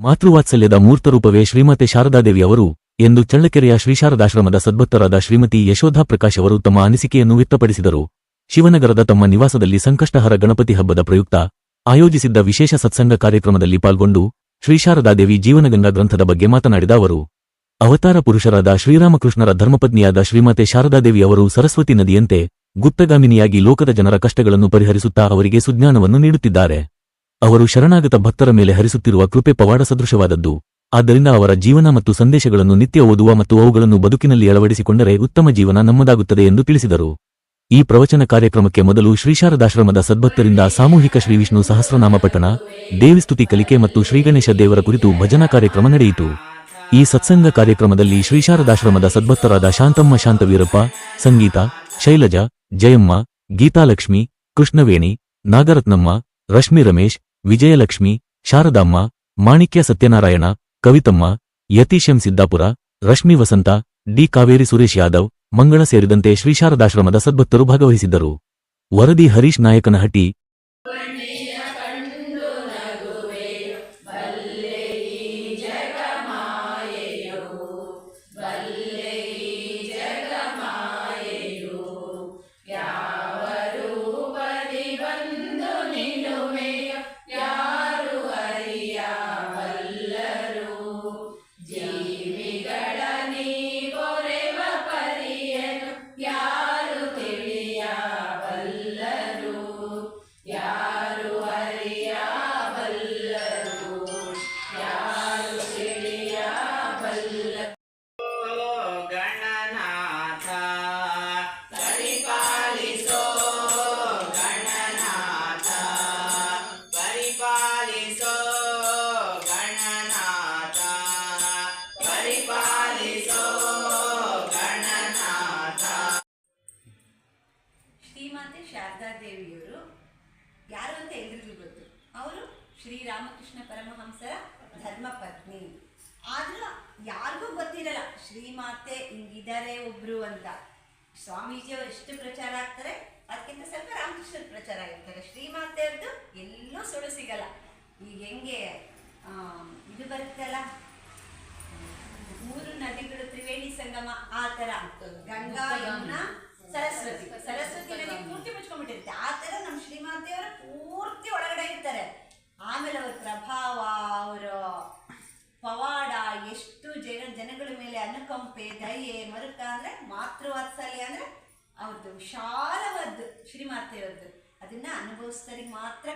ಮಾತೃವಾತ್ಸಲ್ಯದ ಮೂರ್ತರೂಪವೇ ಶ್ರೀಮತಿ ಶಾರದಾದೇವಿ ಅವರು ಎಂದು ಚಳ್ಳಕೆರೆಯ ಶ್ರೀಶಾರದಾಶ್ರಮದ ಸದ್ಭಕ್ತರಾದ ಶ್ರೀಮತಿ ಯಶೋಧಾ ಪ್ರಕಾಶ್ ಅವರು ತಮ್ಮ ಅನಿಸಿಕೆಯನ್ನು ವ್ಯಕ್ತಪಡಿಸಿದರು. ಶಿವನಗರದ ತಮ್ಮ ನಿವಾಸದಲ್ಲಿ ಸಂಕಷ್ಟಹರ ಗಣಪತಿ ಹಬ್ಬದ ಪ್ರಯುಕ್ತ ಆಯೋಜಿಸಿದ್ದ ವಿಶೇಷ ಸತ್ಸಂಗ ಕಾರ್ಯಕ್ರಮದಲ್ಲಿ ಪಾಲ್ಗೊಂಡು ಶ್ರೀಶಾರದಾದೇವಿ ಜೀವನಗಂಗಾ ಗ್ರಂಥದ ಬಗ್ಗೆ ಮಾತನಾಡಿದ ಅವರು, ಅವತಾರ ಪುರುಷರಾದ ಶ್ರೀರಾಮಕೃಷ್ಣರ ಧರ್ಮಪತ್ನಿಯಾದ ಶ್ರೀಮತೆ ಶಾರದಾದೇವಿ ಅವರು ಸರಸ್ವತಿ ನದಿಯಂತೆ ಗುಪ್ತಗಾಮಿನಿಯಾಗಿ ಲೋಕದ ಜನರ ಕಷ್ಟಗಳನ್ನು ಪರಿಹರಿಸುತ್ತಾ ಅವರಿಗೆ ಸುಜ್ಞಾನವನ್ನು ನೀಡುತ್ತಿದ್ದಾರೆ. ಅವರು ಶರಣಾಗತ ಭಕ್ತರ ಮೇಲೆ ಹರಿಸುತ್ತಿರುವ ಕೃಪೆ ಪವಾಡ ಸದೃಶವಾದದ್ದು. ಆದ್ದರಿಂದ ಅವರ ಜೀವನ ಮತ್ತು ಸಂದೇಶಗಳನ್ನು ನಿತ್ಯ ಓದುವ ಮತ್ತು ಅವುಗಳನ್ನು ಬದುಕಿನಲ್ಲಿ ಅಳವಡಿಸಿಕೊಂಡರೆ ಉತ್ತಮ ಜೀವನ ನಮ್ಮದಾಗುತ್ತದೆ ಎಂದು ತಿಳಿಸಿದರು. ಈ ಪ್ರವಚನ ಕಾರ್ಯಕ್ರಮಕ್ಕೆ ಮೊದಲು ಶ್ರೀಶಾರದಾಶ್ರಮದ ಸದ್ಭಕ್ತರಿಂದ ಸಾಮೂಹಿಕ ಶ್ರೀವಿಷ್ಣು ಸಹಸ್ರನಾಮ ಪಠಣ ದೇವಿಸ್ತುತಿ ಕಲಿಕೆ ಮತ್ತು ಶ್ರೀಗಣೇಶ ದೇವರ ಕುರಿತು ಭಜನಾ ಕಾರ್ಯಕ್ರಮ ನಡೆಯಿತು. ಈ ಸತ್ಸಂಗ ಕಾರ್ಯಕ್ರಮದಲ್ಲಿ ಶ್ರೀಶಾರದಾಶ್ರಮದ ಸದ್ಭಕ್ತರಾದ ಶಾಂತಮ್ಮ ಶಾಂತವೀರಪ್ಪ, ಸಂಗೀತ, ಶೈಲಜಾ, ಜಯಮ್ಮ, ಗೀತಾಲಕ್ಷ್ಮಿ, ಕೃಷ್ಣವೇಣಿ, ನಾಗರತ್ನಮ್ಮ, ರಶ್ಮಿ ರಮೇಶ್ ವಿಜಯಲಕ್ಷ್ಮಿ, ಶಾರದಾಮ್ಮ, ಮಾಣಿಕ್ಯ ಸತ್ಯನಾರಾಯಣ, ಕವಿತಮ್ಮ, ಯತೀಶ್ ಎಂ ಸಿದ್ದಾಪುರ, ರಶ್ಮಿ ವಸಂತ, ಡಿ ಕಾವೇರಿ ಸುರೇಶ್ ಯಾದವ್, ಮಂಗಳ ಸೇರಿದಂತೆ ಶ್ರೀ ಶಾರದಾಶ್ರಮದ ಸದ್ಭಕ್ತರು ಭಾಗವಹಿಸಿದ್ದರು. ವರದಿ ಹರೀಶ್ ನಾಯಕನಹಟ್ಟಿ. ಶ್ರೀಮಾತೆ ಶಾರದಾ ದೇವಿಯವರು ಯಾರು ಅಂತ ಎಲ್ರಿಗೂ ಗೊತ್ತು. ಅವರು ಶ್ರೀರಾಮಕೃಷ್ಣ ಪರಮಹಂಸರ ಧರ್ಮಪತ್ನಿ ಆದ್ರೂ ಯಾರಿಗೂ ಗೊತ್ತಿರಲ್ಲ ಶ್ರೀಮಾತೆ ಹಿಂಗಿದ್ದಾರೆ ಒಬ್ರು ಅಂತ. ಸ್ವಾಮೀಜಿಯವರು ಎಷ್ಟು ಪ್ರಚಾರ ಆಗ್ತಾರೆ? ಅದಕ್ಕಿಂತ ಸ್ವಲ್ಪ ರಾಮಕೃಷ್ಣ ಪ್ರಚಾರ ಆಗಿರ್ತಾರೆ ಶ್ರೀಮಾತೆಯವ್ರದ್ದು ಎಲ್ಲೂ ಸುಳು ಸಿಗಲ್ಲ. ಈಗ ಹೆಂಗೆ ಇದು ಬರುತ್ತಲ್ಲ? ಮೂರು ನದಿಗಳು, ತ್ರಿವೇಣಿ ಸಂಗಮ ಆ ತರ ಗಂಗಾ, ಯಮುನಾ ಸರಸ್ವತಿ ಸರಸ್ವತಿ ನದಿ ಪೂರ್ತಿ ಮುಚ್ಕೊಂಡ್ಬಿಟ್ಟಿರುತ್ತೆ. ಆ ತರ ನಮ್ಮ ಶ್ರೀಮಾತೆಯವರು ಪೂರ್ತಿ ಒಳಗಡೆ ಇರ್ತಾರೆ. ಆಮೇಲೆ ಅವ್ರ ಪ್ರಭಾವ ಅವರ ಪವಾಡ ಎಷ್ಟು ಜನ ಜನಗಳ ಮೇಲೆ ಅನುಕಂಪೆ ದಯೆ ಮರುಕ ಅಂದ್ರೆ ಮಾತೃವಾತ್ಸಲ್ಯ ಅಂದ್ರೆ ಅವ್ರದ್ದು ವಿಶಾಲವಾದ್ದು ಶ್ರೀಮಾತೆಯವ್ರದ್ದು ಅದನ್ನ ಅನುಭವಿಸ್ತಾರೆ ಮಾತ್ರ